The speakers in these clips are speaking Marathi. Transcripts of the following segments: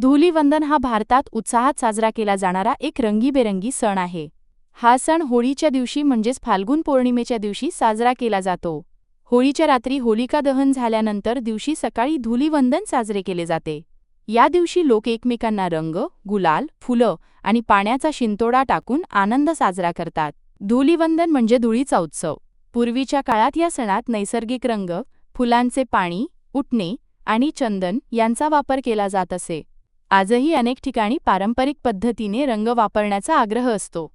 धुलीवंदन हा भारतात उत्साहात साजरा केला जाणारा एक रंगीबेरंगी सण आहे. हा सण होळीच्या दिवशी म्हणजेच फाल्गुन पौर्णिमेच्या दिवशी साजरा केला जातो. होळीच्या रात्री होलिका दहन झाल्यानंतर दिवशी सकाळी धुलीवंदन साजरे केले जाते. या दिवशी लोक एकमेकांना रंग गुलाल फुलं आणि पाण्याचा शिंतोडा टाकून आनंद साजरा करतात. धुलीवंदन म्हणजे धुळीचा उत्सव. पूर्वीच्या काळात या सणात नैसर्गिक रंग फुलांचे पाणी उठणे आणि चंदन यांचा वापर केला जात असे. आजही अनेक ठिकाणी पारंपरिक पद्धतीने रंग वापरण्याचा आग्रह असतो.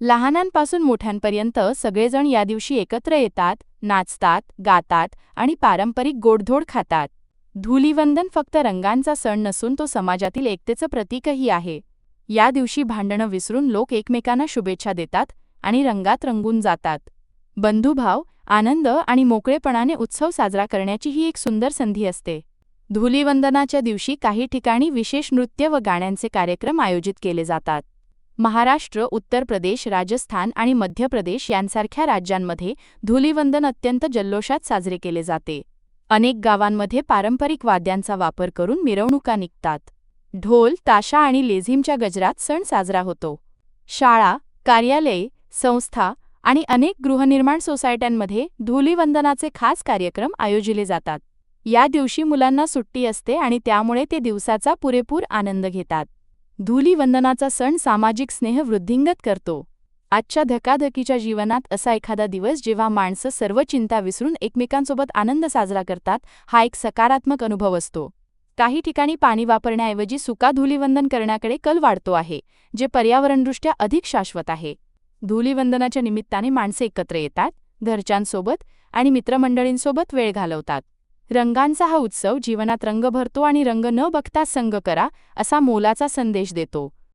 लहानांपासून मोठ्यांपर्यंत सगळेजण या दिवशी एकत्र येतात नाचतात गातात आणि पारंपरिक गोडधोड खातात. धुलीवंदन फक्त रंगांचा सण नसून तो समाजातील एकतेचं प्रतीकही आहे. या दिवशी भांडणं विसरून लोक एकमेकांना शुभेच्छा देतात आणि रंगात रंगून जातात. बंधुभाव आनंद आणि मोकळेपणाने उत्सव साजरा करण्याची ही एक सुंदर संधी असते. धुलीवंदनाच्या दिवशी काही ठिकाणी विशेष नृत्य व गाण्यांचे कार्यक्रम आयोजित केले जातात. महाराष्ट्र उत्तर प्रदेश राजस्थान आणि मध्य प्रदेश यांसारख्या राज्यांमध्ये धुलीवंदन अत्यंत जल्लोषात साजरे केले जाते. अनेक गावांमध्ये पारंपरिक वाद्यांचा वापर करून मिरवणुका निघतात. ढोल ताशा आणि लेझिमच्या गजरात सण साजरा होतो. शाळा कार्यालये संस्था आणि अनेक गृहनिर्माण सोसायट्यांमध्ये धुलीवंदनाचे खास कार्यक्रम आयोजिले जातात. या दिवशी मुलांना सुट्टी असते आणि त्यामुळे ते दिवसाचा पुरेपूर आनंद घेतात. धुलीवंदनाचा सण सामाजिक स्नेह वृद्धिंगत करतो. आजच्या धकाधकीच्या जीवनात असा एखादा दिवस जेव्हा माणसं सर्व चिंता विसरून एकमेकांसोबत आनंद साजरा करतात हा एक सकारात्मक अनुभव असतो. काही ठिकाणी पाणी वापरण्याऐवजी सुका धुलीवंदन करण्याकडे कल वाढतो आहे जे पर्यावरणदृष्ट्या अधिक शाश्वत आहे. धुलीवंदनाच्या निमित्ताने माणसे एकत्र येतात घरच्यांसोबत आणि मित्रमंडळींसोबत वेळ घालवतात. रंगांचा हा उत्सव जीवनात रंग भरतो आणि रंग न बघता संग करा असा मोलाचा संदेश देतो.